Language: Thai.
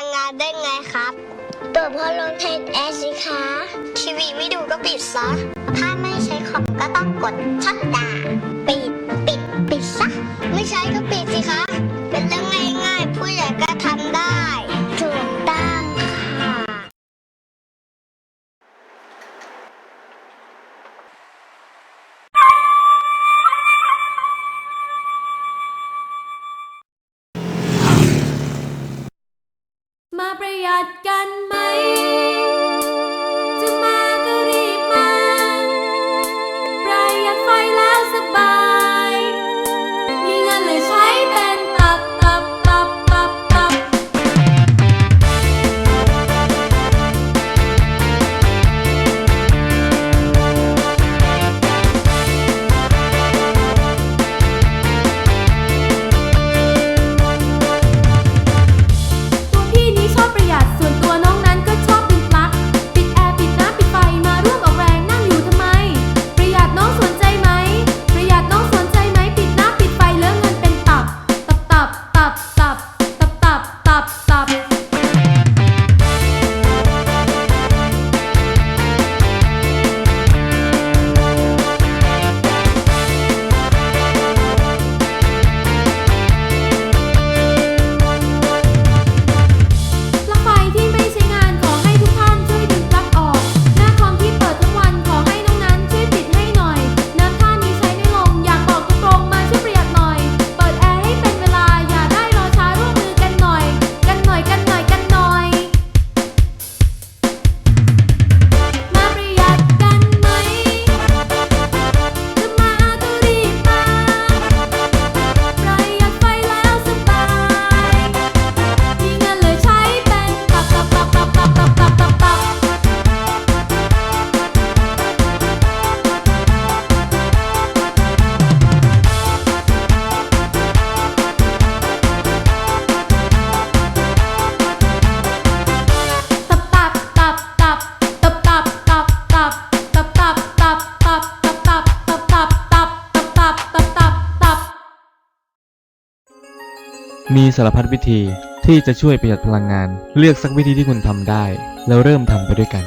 ลังงานได้ไงครับเปิดพัดลมแทนแอร์สิคะ ทีวีไม่ดูก็ปิดซะ ถ้าไม่ใช้คอมก็ต้องกดชัดดาว ประหยัดกันไหม มีสารพัดวิธีที่จะช่วยประหยัดพลังงาน เลือกสักวิธีที่คุณทำได้ แล้วเริ่มทำไปด้วยกัน